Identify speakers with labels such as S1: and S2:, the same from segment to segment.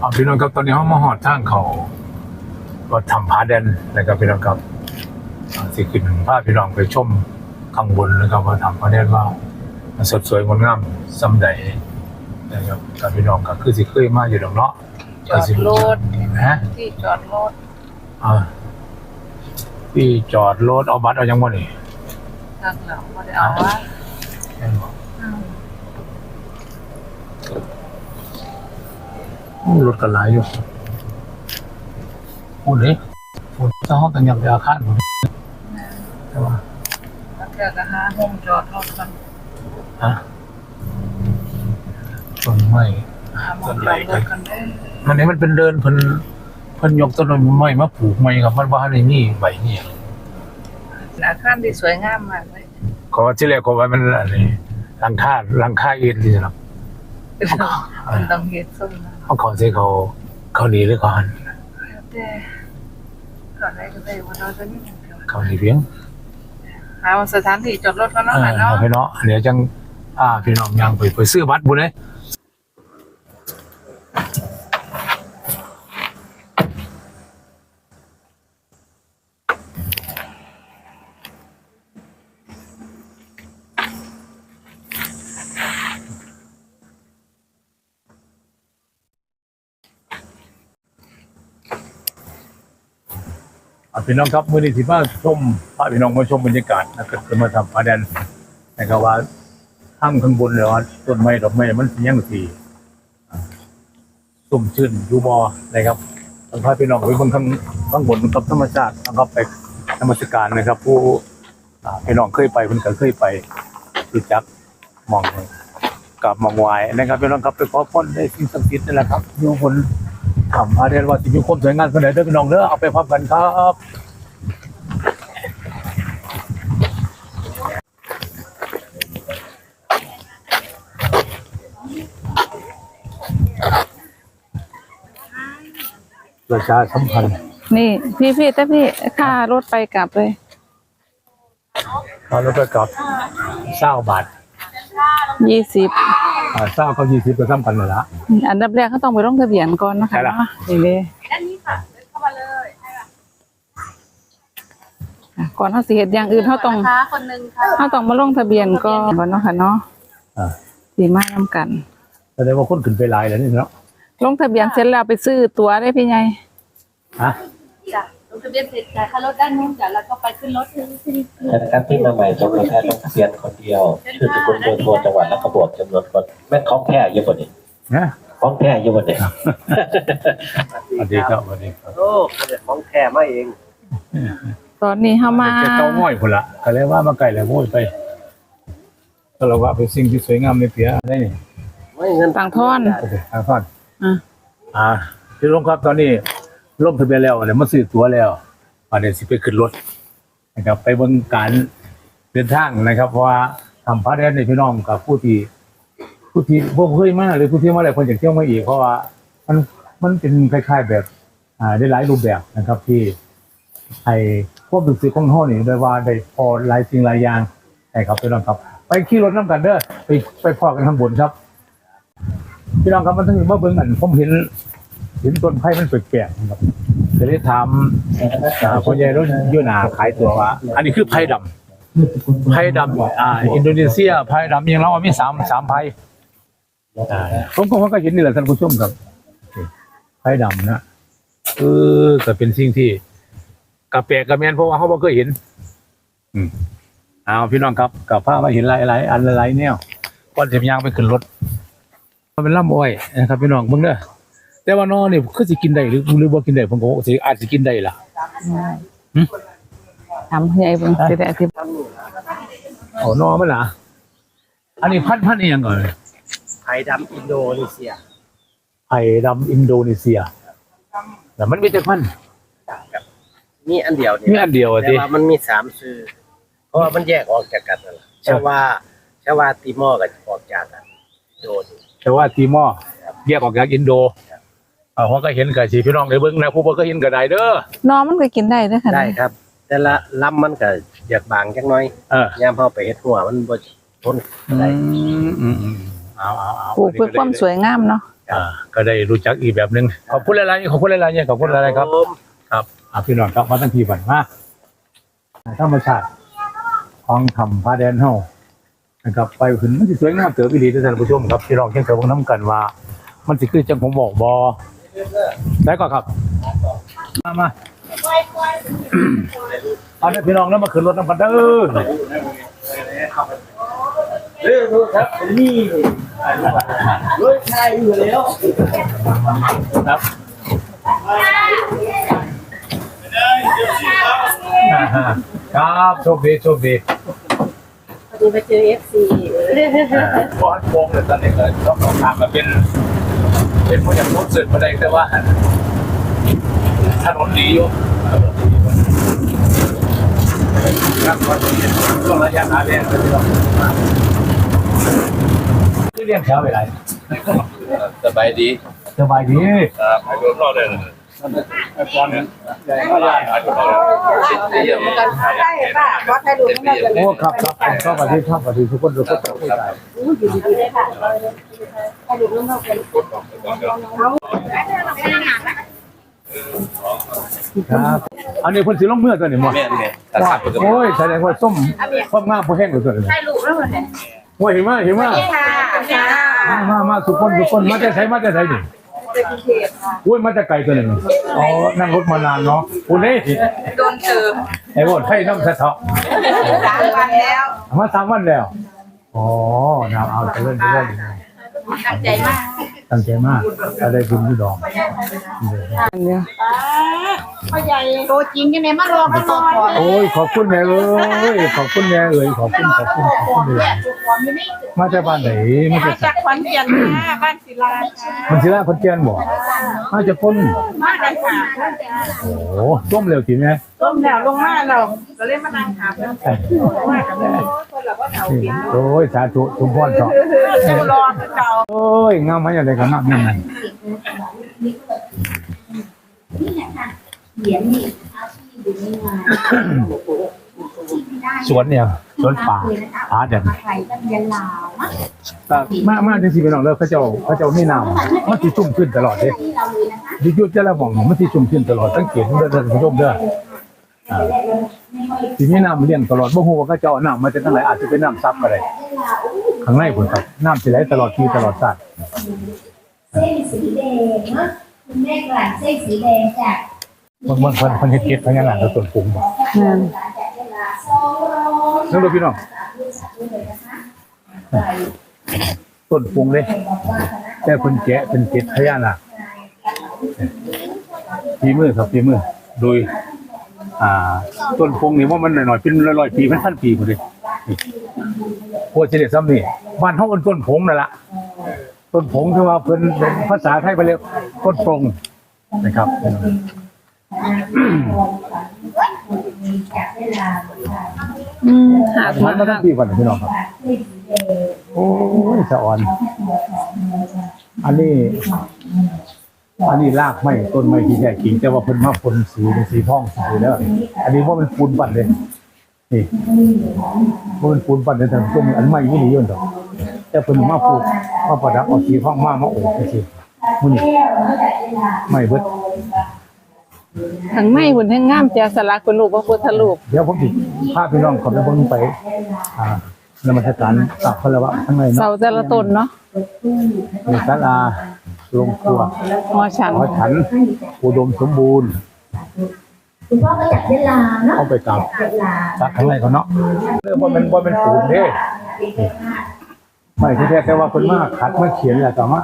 S1: เอาพี่น้องครับตอนนี้ห้องมาหอดทางเขาก็ทำพาแดนนะครับพี่น้องครับอ่าสิขึ้นพาพี่น้องไปชมข้างบนนะครับว่าทำพาแดนว่ามันสดสวยงดงามสำใดนะครับกับพี่น้องก็คือสิเคยมาอยู่ดอกเนาะ
S2: จอดรถ
S1: ฮะ
S2: ที่จอดรถ
S1: อ่าที่จอดรถเอาบัตรเอายังบ่นี่
S2: ทางหลังไม่ได้เอาไว้
S1: แม่นบ่
S2: อืม
S1: โอ้ รถกันหลายอยู่โอ้เลยฝนจะห้องกันยังอาคารหมดใช่ปะ
S2: แล้วแกก็หาห้องจอดรถกัน
S1: ฮะต้นไม้
S2: หาห้องจอดรถกันได้
S1: มันนี้มันเป็นเดินเพิ่นเพิ่นยกต้นไม้มาปลูกใหม่ครับมันว่าในนี่ใบนี่
S2: อาคารที่สวยงามมากเลย
S1: ขอที่แรกก็ว่ามันอะไรหลังคาหลังคาเอ็นนี่นะครับ
S2: มันต้องเฮ็ดส้มนะ
S1: เขาขอใช้เขาเขาหนีหรือเขาหัน
S2: แต่ก่อนได้ก็ได้ว่าเราจะนี่
S1: เขาหนีเพียง
S2: หาสถานที่จอดรถก็
S1: เอ
S2: เนาะ
S1: อ
S2: ค่ะเนาะ
S1: เอาไปเนาะเดี๋ยวจังพาพี่น้องยังไปไปซื้อบัตรบุญเลย พี่น้องครับมื่อนี้ที่มาชมพาพี่น้องมาชมบรรยากาศนะครับจะมาทำพาแดนนะครับว่าข้างข้างบนเลยว่าต้นไม้ดอกไม้มันเป็นยังสีสุ่มชื่นยูบอนะครับต้องพาพี่น้องไปบนข้างข้างบนกับธรรมชาตินะครับไปธรรมสการนะครับ ผู้พี่น้องเคยไปเพิ่นก็เคยไปรู้จักมองกับมองวายนะครับพี่น้องครับไปขอพรได้สิ่งศักดิ์สิทธิ์นั่นแหละครับอยู่บน ทำพาเรียนว่าสิมีความสวยงามขนาดเด้อพี่น้องเด้อเอาไปพร้อมกันครับประชาสัมพันธ์
S2: นี่พี่พี่แต่พี่ค่ารถไปกลับเลย
S1: เอาแล้วก็กลับเศร้าบาท
S2: ยี่สิบ
S1: อ่าเศร้าก็ยี่สิบก็ซ้ำกันนั่นละ
S2: อันดับแรกเขาต้องไปลงทะเบียนก่อนนะคะ
S1: ใช่ล่ะ
S2: เนาะนี่เลยอะก่อนเขาสิเหตุอย่างอื่นเขาต้อง
S3: นะคะคนหนึ่งค่ะ
S2: เขาต้องมาลงทะเบียนก่อนเนาะค่ะเนาะ
S1: อ่า
S2: สีมานํกัน
S1: แสดงว่าคนขึ้นไปหลายแล้วนี่เนาะ
S2: ลงทะเบียนเสร็จแล้วไปซื้อตั๋วได้พี่ใหญ่
S1: ฮะ
S3: จ้ะ ลงทะเบียนเสร็จจ่ายค่ารถด้านนู้นจ้ะแล้วก็ไปขึ้นรถที่ที่
S4: ท่านที่มาใหม่จำนวนแค่ต้องเซียนคนเดียว ชื่อสกุลเบอร์โทรจังหวัดและกระบวกจำนวนคนแม่นของแท้เยอะกว่านี้
S1: นะ
S4: ของแท้เยอะกว่านี้
S1: สวัสดีครับสวัสดีครับ
S4: โอ้ของแท้มาเอง
S2: ตอนนี้เข้ามา
S1: จะเก้าง่อยคนละก็เลยว่ามาไก่แล้วโว้ยไปก็เราว่าเป็นสิ่งที่สวยงามในเปียได้นี่
S4: ไม่เงิน
S2: ต่างท่อน
S1: โอเคทางท่อน
S2: อะ
S1: อ่าพี่ลุงครับตอนนี้ ล่มทะเบียนแล้วเนี่ยมาซื้อตั๋วแล้วมาเดี๋ยวสิไปขึ้นรถนะครับ ไปบิ่งการเดินทางนะครับ เพราะว่าทำพาร์ทแดนในพี่น้องกับผู้ที่ผู้ที่พวกเคยมาหรือผู้ที่มาหลายคนอยากเที่ยวมาอีกเพราะว่ามันมันเป็นคล้ายๆแบบอ่าได้หลายรูปแบบนะครับ ที่ให้พวกดึกซื้อของห้องนี่โดยว่าได้พอหลายสิ่งหลายอย่างนะครับพี่น้องครับ ไปขี่รถน้ำกันเด้อไปไปพอกันข้างบนครับพี่น้องครับมันต้องมีมาเบิ่งอันผมเห็น เห็นต้นไผ่มันแปลกๆครับจะได้ถามอ่าคนใหญ่รถยูนาขายตัวว่า อันนี้คือไผ่ดำไผ่ดำอ่า อินโดนีเซียไผ่ดำยังเรามีสามสามไผ่อ่าผมก็ผมก็เห็นนี่แหละท่านผู้ชมครับไผ่ดำนะเออก็เป็นสิ่งที่กระแปลกกระแมนเพราะว่าเขาบ่เคยเห็น อืมเอาพี่น้องครับกับผ้ามาเห็นหลายหลายๆอันหลายๆแนวก่อนจะย่างไปขึ้นรถมันเป็นลำอ้อยนะครับพี่น้องเบิ่งเด้อ แต่ว่านอนี่คือสิกินได้หรือหรือบ่กินได้ผมก็สิอาจสิกินได้ล่ะหืม
S2: ถามพี่ใหญ่เบิ่งจะได้อธิบาย
S1: เอานอมันล่ะอันนี้พันธุ์พันธุ์อีหยังก่อน
S4: ไทยดำอินโดนีเซีย
S1: ไผ่ดำอินโดนีเซียแต่มันมีแต่พันธุ์
S4: มีอันเดียว
S1: มี
S4: นี่
S1: อันเดียวอะ
S4: แต่
S1: ติ
S4: ว่ามันมีสามชื่อเพราะว่ามันแยกออกจากกันนั่นแหละชาวาชาวาติมอร์กับออกจากกันโดน
S1: แต่ว่าตีมอร์แยกออกจากอินโด เอ่าเขาก็เห็นก็สิพี่น้องได้เบิ่งนะผู้บ่ก็เห็นก็ได้เด้อ
S2: น้องมันก็กินได้เด้อค่ะ
S4: ได้ครับ แต่ละลำมันก็อยากบางจังน้อย
S1: เออยา
S4: มเฮาไปเฮ็ดหัวมันบ่ทน
S1: อื
S4: ได้
S1: มอืมอืมเอาเอาเอา
S2: ปลูกเพื่อความสวยงามเนาะ
S1: อ่าก็ได้รู้จักอีกแบบหนึงขอบคุณหลายๆขอบคุณหลายๆเนี่ยขอบคุณหลายๆครับ
S4: ผม
S1: ครับอะพี่น้องครับมาตั้งทีบันมาธรรมชาติของธรรมพาแดนเฮานะครับไปขึ้นมันสิสวยงามเติบอีหลีท่านผู้ชมครับพี่น้องเช่นเคยเบิ่งน้ำกันว่า มันสิคือจังผมบอกบอ ได้ก่อนครับ มามาเอาเนี่ยพี่น้องแล้วมาขึ้นรถน้ำกันเด้อ
S4: เรื่องครับนี่รถไทยอยู่แล้ว
S1: ครับครับโชคดีโชคดี
S3: พอดีมาเจอเอฟซี
S1: บอสวงเลยตอนนี้ก็ต้องออกทางมาเป็น เป็นผู้จัดรถเสร็จมาได้แต่ว่าถนนดีอยู่ถนนดีอยู่ครับตอนนี้ช่วงระยะหาแรงก็ที่เราที่เรียนแถวไปไหน
S5: สบายดี
S1: สบายดี
S5: ครับไปรวมรอบเลย
S1: ตอนนี้ใหญ่ก็ใหญ่
S5: เยี่ยม
S6: ได้ป่ะวัดให้ดูไม่ได้เลย
S1: โอ้ครับครับผมก็สวัสดีครับสวัสดีทุกคนทุกคนทุกคน
S3: อยู่ดีๆได้ค่ะให้ดูน้องๆกัน
S1: ครับอันนี้คนสิลงเมื่อตัวนี้มั้ง
S5: แม่นไงถ้า
S1: ว่า
S5: ขับ
S1: โอ้ยแสดงว่าส้มส้มงามผู้แห้งกว่าตัวนี้
S3: ให้ลูกแล้วเหรอเนี่ย
S1: โอ้ยเห็นไหมเห็นไหม
S3: ค่ะค่ะ
S1: มามามาทุกคนทุกคนมาจะใช้มาจะใช้ดิ
S6: เป็นกรุงเทพค่ะ
S1: อุ้ยมาจะไกลตัวหนึ่งอ๋อ นั่งรถมานานเนาะคุณเล่
S6: โดนเติม
S1: ไอ้โบดให้น้ำสะเทาะ
S6: สามวันแล้ว
S1: มาสามวันแล้ว อ๋อน้ำเอาไปเล่นไปเล่น
S3: ตั้งใจมาก
S1: ตั้งใจมากก็ได้กินที่ดอก
S3: พ่อใหญ่โตจริงยังไงมารอกันหน่อย
S1: โอ้ยขอบคุณแม่เอ้ยขอบคุณแม่เอ้ยขอบคุณขอบคุณขอบคุณเลยมาจากบ้านไหนมาจาก
S6: จากขวัญเพียนค่ะบ้านศิลาค่ะ
S1: มันชื่อว่าคนเจียนบอกมาจากคน
S6: มากันค่ะ
S1: โอ้โหต้มเร็วจริงไหม
S6: ต้มแล้วลงมาเราก็เล่นมานั่งถามแล้วว่ากันคนเราก็เถากิน
S1: โอ้ยสาธุทุกคนเถาะ
S6: ดูรอคือเก่า
S1: โอ้ยงามมาอย่างไรกันนับนั่นนั่น
S7: เหรียญนี่อาชีพอยู่ในงาน
S1: สวนเนี่ยสวนป่าผาแดน
S7: มาไทยกันยันลาวนะ
S1: แต่มามาจังซี่พี่น้องเด้อเขาเจ้าเขาเจ้ามีน้ำมันสิชุ่มขึ้นตลอดเด้
S7: ที่เราเลยนะคะ
S1: ดิยุทธ์จะละหม่องมันสิชุ่มขึ้นตลอดสังเกตเด้อท่านผู้ชมเด้อ อ่าสิมีน้ำเลี้ยงตลอดบ่ฮู้ว่าเขาเจ้าเอาน้ำมาจากทางไหนอาจจะเป็นน้ำซับก็ได้ข้างในพุ่นครับน้ำสิไหลตลอดปีตลอดชาติ
S7: เส้นสีแดงนะคุณแม่กลั่นเส้นสีแดงจาก
S1: บางบางคนเพิ่นเฮ็ดเก็ดพญานาคแล้วต้นปุงบ่
S7: จากเวลาสองร้อย
S1: นั่นเด้อพี่น้อง
S7: เลยนะคะ
S1: ต้นปุงเด้แต่เพิ่นแกะเป็นเก็ดพญานาคฝีมือครับฝีมือโดย อ่า ต้นปุงนี่ว่ามันหน่อยๆเป็นร้อยๆปีเป็นพันปีพุ่นเด้นี่โอ้สิได้ซ้ำนี่บ้านเฮาเอิ้นต้นผงนั่นล่ะต้นผงที่ว่าเพิ่นเป็นภาษาไทยไปเรียกต้นปรงนะครับ
S7: จากเวลา
S2: อืมหา
S1: มันมาตั้งปีก่อนนะพี่น้องครับ โอ้ยสะอ่อน อันนี้ อันนี้รากไม้ต้นไม้ที่แท้จริงแต่ว่าเพิ่นมาพ่นสีเป็นสีทองสีแล้วอันนี้ว่ามันปูนปั่นเลยนี่ว่ามันปูนปั่นเลยแต่ต้นอันไม้ยี่หลีอยู่ดอกแต่เพิ่นมาปูดมาประดับเอาสีทองมามาโอบจังซี่มื้อนี้ไม่เบิด
S2: ทั้งไม้หุ่นทั้งงามแจสลักเป็นรูปพระพุทธรูป
S1: เดี๋ยวผมสิพาพี่น้องเขับไปเบิ่งไป อ่านมัสการตักพระวะข้างใน
S2: เสา
S1: เนาะ
S2: แต่ละต้นเนาะ
S1: มีศาลา โรงครัว
S2: หอฉัน
S1: หอฉันอุดมสมบูรณ์
S7: คุณพ่อก็อยากเวลาเนาะ
S1: เข้าไปกราบ
S7: เวลา
S1: ตักข้างในเขาเนาะเรื่องว่ามันว่ามันปูนเด้ไม่ที่แท้แต่ว่าคนมากขัดมาเขียนแหละแต่ว่า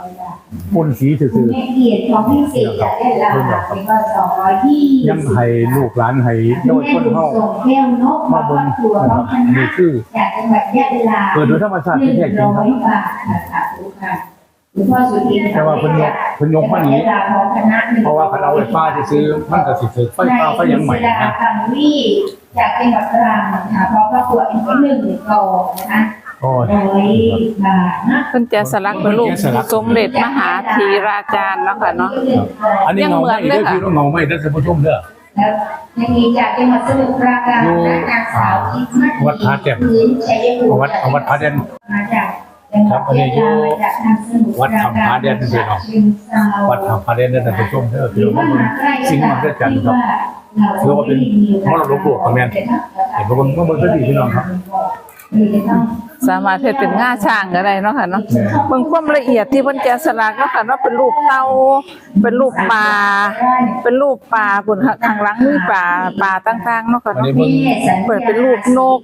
S1: ปุ่นสีซื่อ
S7: แม่เกียรติของพี่เสกจากเวลาเป็นก็สองร้อยที่
S1: ๆยังให้ลูกหลานให้เยาวชนเฮา
S7: ส่งแก้วนก
S1: มา
S7: มา
S1: เบิ่ง
S7: ตัว
S1: นะค
S7: น้
S1: รั
S7: อบงคณะ
S1: นี่คือ
S7: จากจังหวัดยะลา
S1: เกิดโดยธรรมชาติ
S7: หนึ่
S1: ที่
S7: ง
S1: แท้จริงค
S7: ร้
S1: รั
S7: อบ ยบาทนะคะค่ะคุณพ่อสุธิน
S1: แต่ว่าเพิ่นยกเพิ่นยกมาหนี
S7: ของคณะ
S1: เพราะว่าคันเอาไฟฟ้าที่ซื้อมันก็สิถือไฟฟ้าไฟยังใหม่
S7: นาย
S1: นะ
S7: คังวีจากจังหวัดตรังค่ะเพราะประกวดเป็นที่หนึ่งกองนะคะ
S1: โอ้ย
S7: ร้อยบาทนะ
S2: เพิ่นแจสลักเป็นรูปสมเด็จมหาธีราจารย์เนาะค่ะเนาะ
S1: อันนี้เงาไม่เด้อคือเงาไม่เด้อท่านผู้ชมเด้อ
S7: แล้วยังมีจากจังหวัดสมุทรปราการ
S1: อยู่
S7: และนางสาวอิสมา
S1: วัดพระแจ่ม
S7: พื้นชัยภูมิ
S1: เอาวัดเอาวัดพระเด่น
S7: มาจาก
S1: ครับอันนี้อยู่วัดธรรมพาเดชนี่พี่น้องวัดธรรมพาเดชนี่ท่านผู้ชมเด้อพี่น้องมันสิ่งมันก็จันครับถือว่าเป็นมรดกโลกของแม่นเห็นบ่เบิ่งบ่เบิ่งก็ดีพี่น้องครับ
S2: สามารถเฮ็ดเป็นง่าช้างก็ได้เนาะค่ะเนาะเบิ่งความละเอียดที่เพิ่นแกะสลักเนาะค่ะเนาะเป็นรูปเต่าเป็นรูปปลาเป็นรูปปลาพุ่นค่ะข้างหลังมีปลาปลาต่างๆเนาะค่ะ
S1: อัน
S2: เนาะ
S1: นี้เบิ่ง
S2: เปิดเป็นรูปนก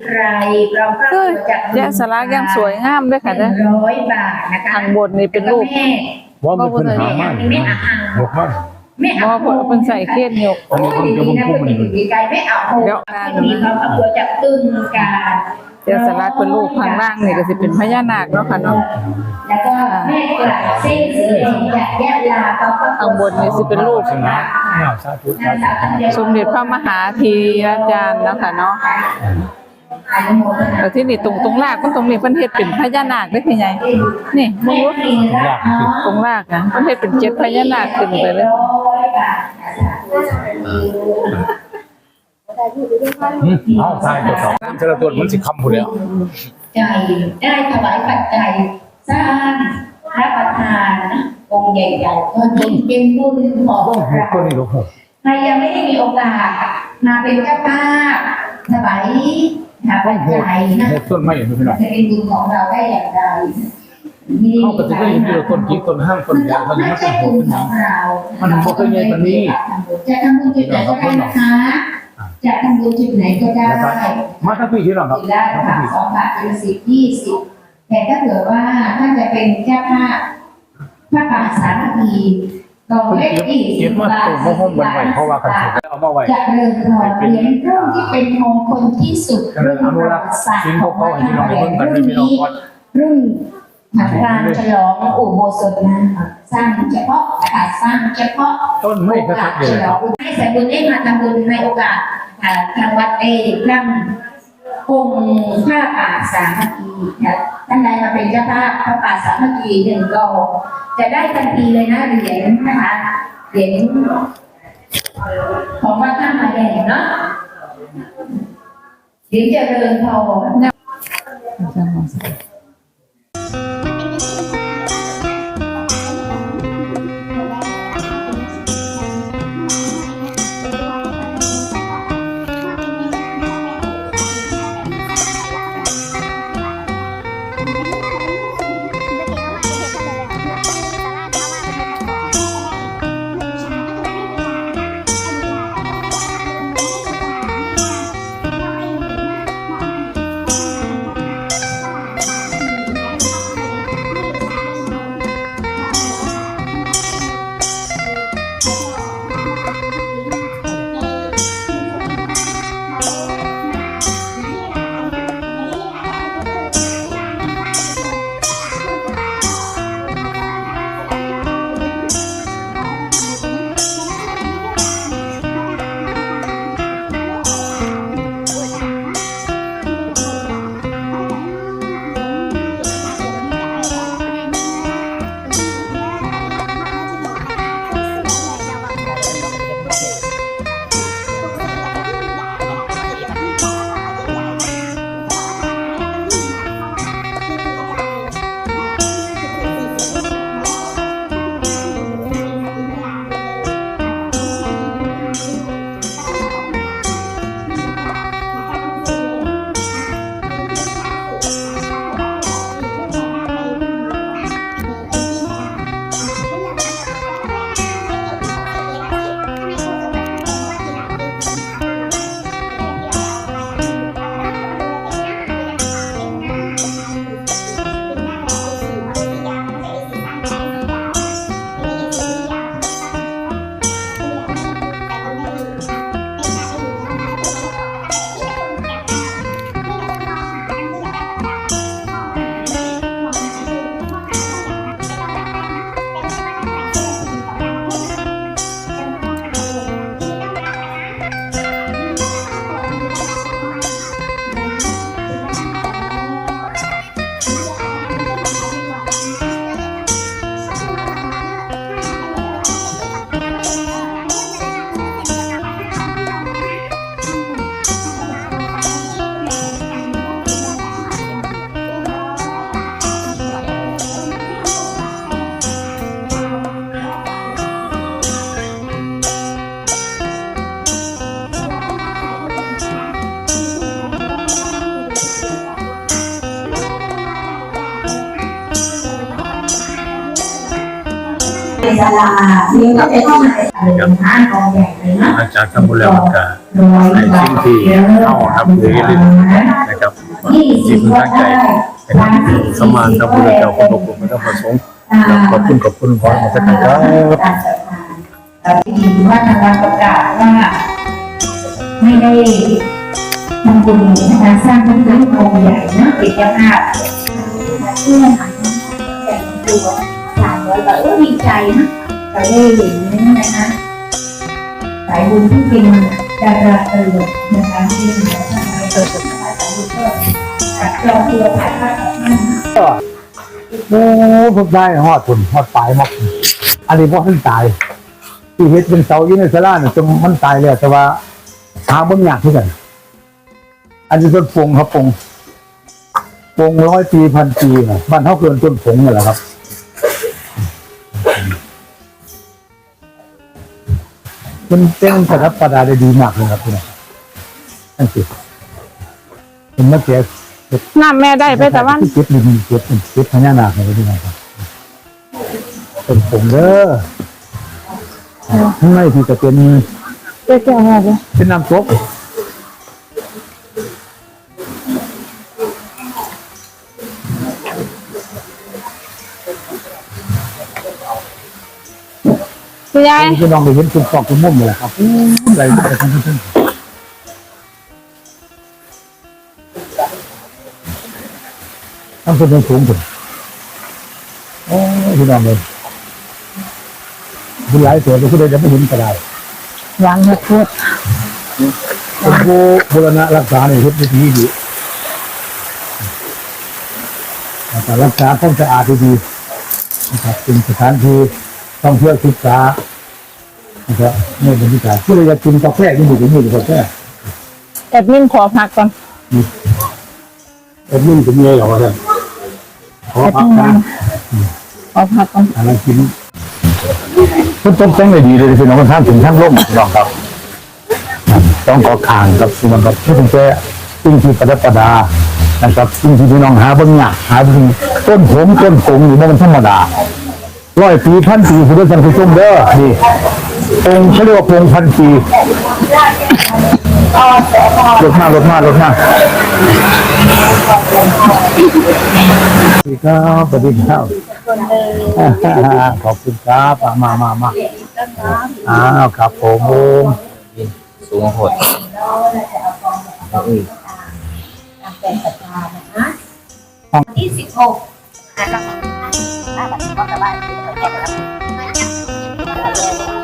S2: คือแกะสลักยังสวยงามด้วยค่ะเด้อ
S7: ร้อยบาทนะคะ
S2: ข้างบนนี่เป็นรูป
S7: แม่
S1: ว่ามันเพิ่นหามา
S7: ไม่เอา
S1: หกมัน
S7: ไม่
S2: บ่
S7: เอา
S2: เพิ่นเพิ่นใส่เคสยก
S1: อันนี้เพิ่นจะเบิ่งคู่มันนี่
S7: ดีใจไม่เอา
S2: เดี๋ยว
S7: มีความเอาตัวจากตึงการ
S2: แกะสลักเป็นรูปข้างล่างนี่ก็สิเป็นพญานาคเนาะค่ะเนาะ
S7: แล้วก็แม่กลัดเส้นสีแดงจากแยกลาเขาก็
S2: ข้างบนนี่สิเป็นรูป
S1: สนาอ้าวสาธุสาธุ
S2: สมเด็จพระมหาธีราจารย์เนาะค่ะเนาะ
S7: อนุโมทนา
S2: แล้วที่นี่ตรงตรงรากมันตรงนี้เพิ่นเฮ็ดเป็นพญานาคได้อพี่ใหญ่นี่มึ
S7: แม่
S2: งรู้
S7: กินรักเนาะ
S2: ตรงรากนะเพิ่นเฮ็ดเป็นเจ็ดพญานาคขึ้นไปเลย
S1: เอาใช่เจ้าของแต่ละตัวมันสิคำพุ่นแล้ว
S7: ใจได้ถวายปัจจัยสร้างพระประธานองค์ใหญ่ๆก็ยิ่งเป็นบุญของ
S1: ต้องหก
S7: เรา
S1: ตัวนี้ลูกหก
S7: ใครยังไม่ได้มีโอกาสมาเป็นเจ้าภาพถวายหาปัจจัยนะ
S1: หกต้นไม้อยู่พี่น้อง
S7: จะเป็นบุญของเราได้อย่างไรนี่
S1: เขาก็จะได้ยินที่เราต้นกิ๊กต้นห้างต้นยางต้น
S7: ไม่
S1: นี้
S7: ใช่
S1: เป็นห
S7: บุ
S1: ก
S7: ญ
S1: เป็นห
S7: ข
S1: ยั
S7: องงเรา
S1: มันบ่เคยใหญ่ปานนี้
S7: จะทำบุญจุดไหนก็ได้นะคะ จะทำบุญจุดไหนก็ได้
S1: นะครับมาทั้งพี่พี่น้องครับ
S7: สิบได้
S1: มาทั้ง
S7: ค่ะ
S1: พี่
S7: สองบาทเป็นสิบยี่สิบแต่ถ้าเกิดว่าท่านจะเป็นเจ้าภาพพระป่าสามัคคีกอง
S1: เพิ่น
S7: เลข
S1: เก็บ
S7: ยี่สิ
S1: เก็
S7: บบ
S1: มา
S7: บาท
S1: ตุ่มมาห้อมบนไว้เพราะว่าคันสิเอามาไว้
S7: จะเริ่มพอเหรียญรุ่นที่เป็นมงคลที่สุด
S1: ก็เลยอนุรักษ์สิ่งพวกเขาให้พี่น้องได้เบิ่งกันเลยพี่น้องก่อน
S7: รุ่นหักการฉลองอุโบสถนะสร้างเฉพาะนะคะสร้างเฉพาะ
S1: ต้นไม้ก็ทักเดียวครับ
S7: ให้สายบุญได้มาทำบุญในโอกาสอ่า ทางวัดเอกนำองค์พระป่าสามัคคีนะท่านใดมาเป็นเจ้าภาพพระป่าสามัคคีหนึ่งกองจะได้ทันทีเลยนะเหรียญนะคะเหรียญของวัดท่ามาแดงเนาะเหรียญเจริญพรนะ ก็เป็นห้องไหนเป็นห้างกองใหญ่เลยนะ
S1: หลังจากทำบุญแล้วก็
S7: ร้อย
S1: ใน
S7: บา
S1: สิ่
S7: ท
S1: งที่เอาครับหรือลินนะครับสิ่งที่ตั้งใจนะครับสมานกับพระเจ้าของพระองพระธรรมประสงค์ขอบคุณขอบคุณขอมาสักการครับ
S7: การจัดงานแต่ที่ดีว่าทางการประกาศว่าไม่ได้ทำบุญนะคะสร้างพระพุทธรูปองค์ใหญ่นะเป็นเจ้าภาพเพื่อนหันแต่งตัวสามร้อยบาทเออดีใจนะ เราได้เห็นนะคะสายบุญที่เป็นดาราตลกนะคะที่มาทำเปิดสายบุญก็จัดจองตัวถ่ายภาพกับท่านนะ
S1: โอ้ผมได้ฮอดผลฮอดปลายมากอันนี้เพราะท่านตายที่เฮ็ดเป็นเสาอยู่ในศาลาเนี่ยจนมันตายแล้วแต่ว่าหาบนยากที่กันอันนี้ต้นปงครับปงปงร้อยปีพันปีนะบ้านเขาเกินต้นผงนี่แหละครับ มันเป็นประดับประดาได้ดีมากเลยครับพี่น้องนั่นสิเป็นมะเขือ
S2: น้ำแม่ได้ไปแต่วัน
S1: เจ็ดลินเจ็ดเจ็ดพญานาคเลยพี่น้องครับเป็นผงเด้อข้างในที่จะเป็น
S2: เจ๊แก่เลย
S1: เป็นน้ำตก
S2: ยาย
S1: พี่น้องไปเห็นคุณปอกคุณมุ่มเลยแหละครับอู้อะไรก็ได้ทั้งทั้งทั้งคนยังสูงขึ้นโอ้ยพี่น้องเลยคุณหลายตัวก็คุณได้จะไม่เห็นก็ได้
S2: ยังไม่พูด
S1: เป็นผู้บูรณะรักษาในทุกวิธีดีแต่รักษาความสะอาดดีๆนะครับเป็นสถานที่ท่องเที่ยวศึกษา นะครับนี่เป็นที่การผู้ใดอยากกินกาแฟที่อยู่ตรงนี้หรือกาแฟ
S2: แอดมินขอพักก่อน
S1: เอ็ดมินเป็นยังไงหรอวะท่านขอพักกัน
S2: ขอพักก่อน
S1: อะไรกินคนต้มแป้งเลยดีเลยพี่น้องคนท่านถึงท่านร่มพี่น้องครับ ต้องขอคางครับพี่น้องครับที่ถึงแค่สิ่งที่ประดับประดานะครับสิ่งที่พี่น้องหาบางอย่างหาบางต้นผมต้นผงนี่มันธรรมดาร้อยปีพันปีคุณผู้ชมผู้ชมเด้อนี่ องค์เขาเรียกว่าองค์พันปีลดมาลดมาลดมาสวัสดีครับสวัสดีครับขอบคุณครับมามามามาอ้าวครับผม
S5: สูงโหด
S7: ที่สิบหก
S8: คนครับ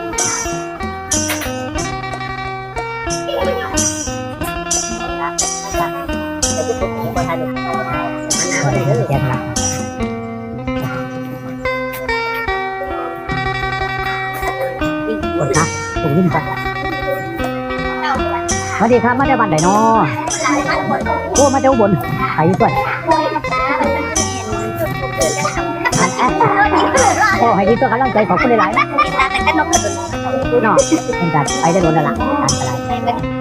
S8: ผมยิ้มกันสวัสดีครับ มาได้บ้านไหนเนาะโอ้มาเจ้าบนไปด้วยโอ้ให้ดีตัวกำลังใจขอบคุณหลายๆเนาะเป็นการไปได้โดนและล่ะอันตราย